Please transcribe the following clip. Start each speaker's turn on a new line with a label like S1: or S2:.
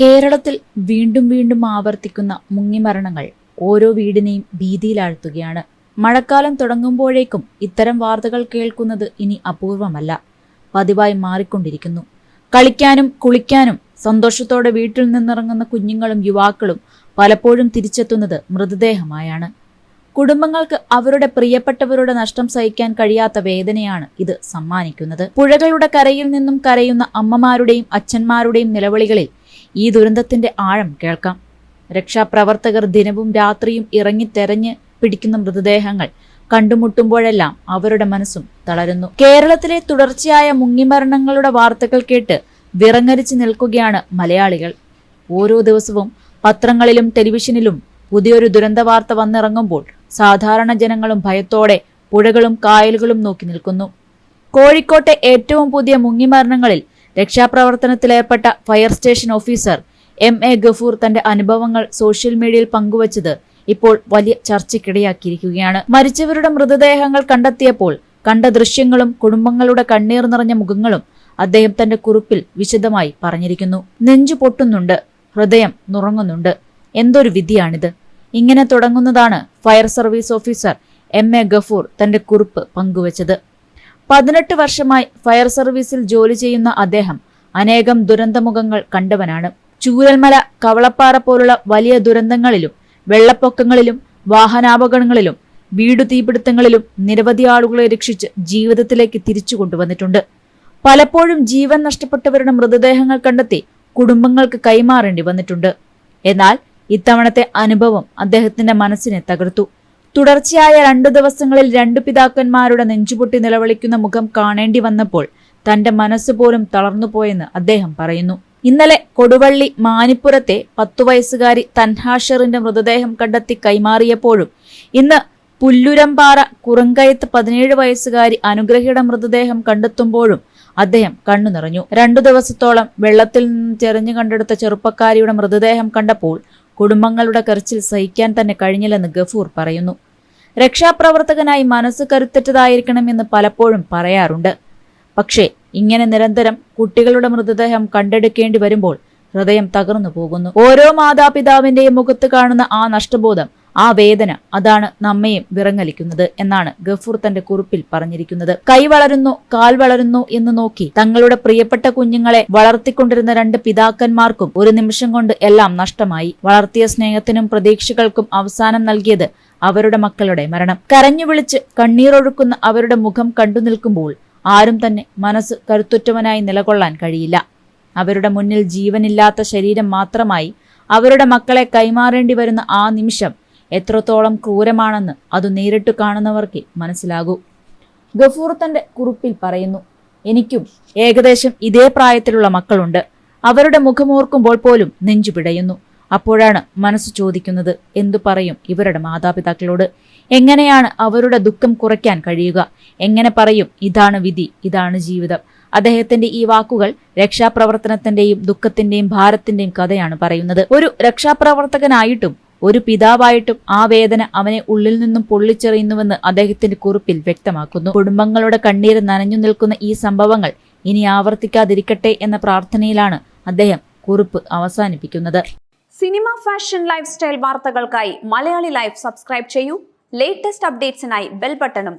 S1: കേരളത്തിൽ വീണ്ടും വീണ്ടും ആവർത്തിക്കുന്ന മുങ്ങിമരണങ്ങൾ ഓരോ വീടിനെയും ഭീതിയിലാഴ്ത്തുകയാണ്. മഴക്കാലം തുടങ്ങുമ്പോഴേക്കും ഇത്തരം വാർത്തകൾ കേൾക്കുന്നത് ഇനി അപൂർവമല്ല. പതിവായി മാറിക്കൊണ്ടിരിക്കുന്നു. കളിക്കാനും കുളിക്കാനും സന്തോഷത്തോടെ വീട്ടിൽ നിന്നിറങ്ങുന്ന കുഞ്ഞുങ്ങളും യുവാക്കളും പലപ്പോഴും തിരിച്ചെത്തുന്നത് മൃതദേഹമായാണ്. കുടുംബങ്ങൾക്ക് അവരുടെ പ്രിയപ്പെട്ടവരുടെ നഷ്ടം സഹിക്കാൻ കഴിയാത്ത വേദനയാണ് ഇത് സമ്മാനിക്കുന്നത്. പുഴകളുടെ കരയിൽ നിന്നും കരയുന്ന അമ്മമാരുടെയും അച്ഛന്മാരുടെയും നിലവിളികളിൽ ഈ ദുരന്തത്തിന്റെ ആഴം കേൾക്കാം. രക്ഷാപ്രവർത്തകർ ദിനവും രാത്രിയും ഇറങ്ങി തെരഞ്ഞ് പിടിക്കുന്ന മൃതദേഹങ്ങൾ കണ്ടുമുട്ടുമ്പോഴെല്ലാം അവരുടെ മനസ്സും തളരുന്നു. കേരളത്തിലെ തുടർച്ചയായ മുങ്ങിമരണങ്ങളുടെ വാർത്തകൾ കേട്ട് വിറങ്ങരിച്ചു നിൽക്കുകയാണ് മലയാളികൾ. ഓരോ ദിവസവും പത്രങ്ങളിലും ടെലിവിഷനിലും പുതിയൊരു ദുരന്ത വാർത്ത വന്നിറങ്ങുമ്പോൾ സാധാരണ ജനങ്ങളും ഭയത്തോടെ പുഴകളും കായലുകളും നോക്കി നിൽക്കുന്നു. കോഴിക്കോട്ടെ ഏറ്റവും പുതിയ മുങ്ങിമരണങ്ങളിൽ രക്ഷാപ്രവർത്തനത്തിലേർപ്പെട്ട fire station officer M A Gafoor തന്റെ അനുഭവങ്ങൾ സോഷ്യൽ മീഡിയയിൽ പങ്കുവച്ചത് ഇപ്പോൾ വലിയ ചർച്ചയ്ക്കിടയാക്കിയിരിക്കുകയാണ്. മരിച്ചവരുടെ മൃതദേഹങ്ങൾ കണ്ടെത്തിയപ്പോൾ കണ്ട ദൃശ്യങ്ങളും കുടുംബങ്ങളുടെ കണ്ണീർ നിറഞ്ഞ മുഖങ്ങളും അദ്ദേഹം തന്റെ കുറിപ്പിൽ വിശദമായി പറഞ്ഞിരിക്കുന്നു. നെഞ്ചു പൊട്ടുന്നുണ്ട് ഹൃദയം നുറങ്ങുന്നുണ്ട്. എന്തൊരു വിധിയാണിത്. ഇങ്ങനെ തുടങ്ങുന്നതാണ് fire service officer M A Gafoor തന്റെ കുറിപ്പ് പങ്കുവച്ചത്. പതിനെട്ട് വർഷമായി ഫയർ സർവീസിൽ ജോലി ചെയ്യുന്ന അദ്ദേഹം അനേകം ദുരന്തമുഖങ്ങൾ കണ്ടവനാണ്. ചൂരൽമല കവളപ്പാറ പോലുള്ള വലിയ ദുരന്തങ്ങളിലും വെള്ളപ്പൊക്കങ്ങളിലും വാഹനാപകടങ്ങളിലും വീടു തീപിടുത്തങ്ങളിലും നിരവധി ആളുകളെ രക്ഷിച്ച് ജീവിതത്തിലേക്ക് തിരിച്ചു കൊണ്ടുവന്നിട്ടുണ്ട്. പലപ്പോഴും ജീവൻ നഷ്ടപ്പെട്ടവരുടെ മൃതദേഹങ്ങൾ കണ്ടെത്തി കുടുംബങ്ങൾക്ക് കൈമാറേണ്ടി വന്നിട്ടുണ്ട്. എന്നാൽ ഇത്തവണത്തെ അനുഭവം അദ്ദേഹത്തിന്റെ മനസ്സിനെ തകർത്തു. തുടർച്ചയായ രണ്ടു ദിവസങ്ങളിൽ രണ്ടു പിതാക്കന്മാരുടെ നെഞ്ചുപൊട്ടി നിലവിളിക്കുന്ന മുഖം കാണേണ്ടി വന്നപ്പോൾ തന്റെ മനസ്സ് പോലും തളർന്നുപോയെന്ന് അദ്ദേഹം പറയുന്നു. ഇന്നലെ കൊടുവള്ളി മാനിപ്പുരത്തെ പത്തു വയസ്സുകാരി തൻഹാഷറിന്റെ മൃതദേഹം കണ്ടെത്തി കൈമാറിയപ്പോഴും ഇന്ന് പുല്ലുരമ്പാറ കുറങ്കയത്ത് പതിനേഴ് വയസ്സുകാരി അനുഗ്രഹിയുടെ മൃതദേഹം കണ്ടെത്തുമ്പോഴും അദ്ദേഹം കണ്ണു നിറഞ്ഞു. രണ്ടു ദിവസത്തോളം വെള്ളത്തിൽ നിന്ന് ചെറിഞ്ഞു കണ്ടെടുത്ത ചെറുപ്പക്കാരിയുടെ മൃതദേഹം കണ്ടപ്പോൾ കുടുംബങ്ങളുടെ കരച്ചിൽ സഹിക്കാൻ തന്നെ കഴിഞ്ഞില്ലെന്ന് ഗഫൂർ പറയുന്നു. രക്ഷാപ്രവർത്തകനായി മനസ്സ് കരുത്തറ്റതായിരിക്കണമെന്ന് പലപ്പോഴും പറയാറുണ്ട്. പക്ഷേ ഇങ്ങനെ നിരന്തരം കുട്ടികളുടെ മൃതദേഹം കണ്ടെടുക്കേണ്ടി വരുമ്പോൾ ഹൃദയം തകർന്നു പോകുന്നു. ഓരോ മാതാപിതാവിന്റെയും മുഖത്ത് കാണുന്ന ആ നഷ്ടബോധം ആ വേദന അതാണ് നമ്മയും വിറങ്ങലിക്കുന്നത് എന്നാണ് ഗഫൂർ തന്റെ കുറിപ്പിൽ പറഞ്ഞിരിക്കുന്നത്. കൈ വളരുന്നു കാൽ വളരുന്നു എന്ന് നോക്കി തങ്ങളുടെ പ്രിയപ്പെട്ട കുഞ്ഞുങ്ങളെ വളർത്തിക്കൊണ്ടിരുന്ന രണ്ട് പിതാക്കന്മാർക്കും ഒരു നിമിഷം കൊണ്ട് എല്ലാം നഷ്ടമായി. വളർത്തിയ സ്നേഹത്തിനും പ്രതീക്ഷകൾക്കും അവസാനം നൽകിയത് അവരുടെ മക്കളുടെ മരണം. കരഞ്ഞു വിളിച്ച് കണ്ണീരൊഴുക്കുന്ന അവരുടെ മുഖം കണ്ടു നിൽക്കുമ്പോൾ ആരും തന്നെ മനസ്സ് കരുത്തുറ്റവനായി നിലകൊള്ളാൻ കഴിയില്ല. അവരുടെ മുന്നിൽ ജീവനില്ലാത്ത ശരീരം മാത്രമായി അവരുടെ മക്കളെ കൈമാറേണ്ടി വരുന്ന ആ നിമിഷം എത്രത്തോളം ക്രൂരമാണെന്ന് അത് നേരിട്ട് കാണുന്നവർക്ക് മനസ്സിലാകൂ. ഗഫൂർ തന്റെ കുറിപ്പിൽ പറയുന്നു എനിക്കും ഏകദേശം ഇതേ പ്രായത്തിലുള്ള മക്കളുണ്ട്. അവരുടെ മുഖമോർക്കുമ്പോൾ പോലും നെഞ്ചു പിടയുന്നു. അപ്പോഴാണ് മനസ്സ് ചോദിക്കുന്നത് എന്തു പറയും ഇവരുടെ മാതാപിതാക്കളോട്? എങ്ങനെയാണ് അവരുടെ ദുഃഖം കുറയ്ക്കാൻ കഴിയുക? എങ്ങനെ പറയും ഇതാണ് വിധി ഇതാണ് ജീവിതം? അദ്ദേഹത്തിന്റെ ഈ വാക്കുകൾ രക്ഷാപ്രവർത്തനത്തിന്റെയും ദുഃഖത്തിന്റെയും ഭാരത്തിന്റെയും കഥയാണ് പറയുന്നത്. ഒരു രക്ഷാപ്രവർത്തകനായിട്ടും ഒരു പിതാവായിട്ടും ആ വേദന അവനെ ഉള്ളിൽ നിന്നും പൊള്ളിച്ചെറിയുന്നുവെന്ന് അദ്ദേഹത്തിന്റെ കുറിപ്പിൽ വ്യക്തമാക്കുന്നു. കുടുംബങ്ങളുടെ കണ്ണീര് നനഞ്ഞു നിൽക്കുന്ന ഈ സംഭവങ്ങൾ ഇനി ആവർത്തിക്കാതിരിക്കട്ടെ എന്ന പ്രാർത്ഥനയിലാണ് അദ്ദേഹം കുറിപ്പ് അവസാനിപ്പിക്കുന്നത്.
S2: സിനിമ ഫാഷൻ ലൈഫ് സ്റ്റൈൽ വാർത്തകൾക്കായി മലയാളി ലൈഫ് സബ്സ്ക്രൈബ് ചെയ്യൂ. ലേറ്റസ്റ്റ് അപ്ഡേറ്റ്സിനായി ബെൽ ബട്ടണും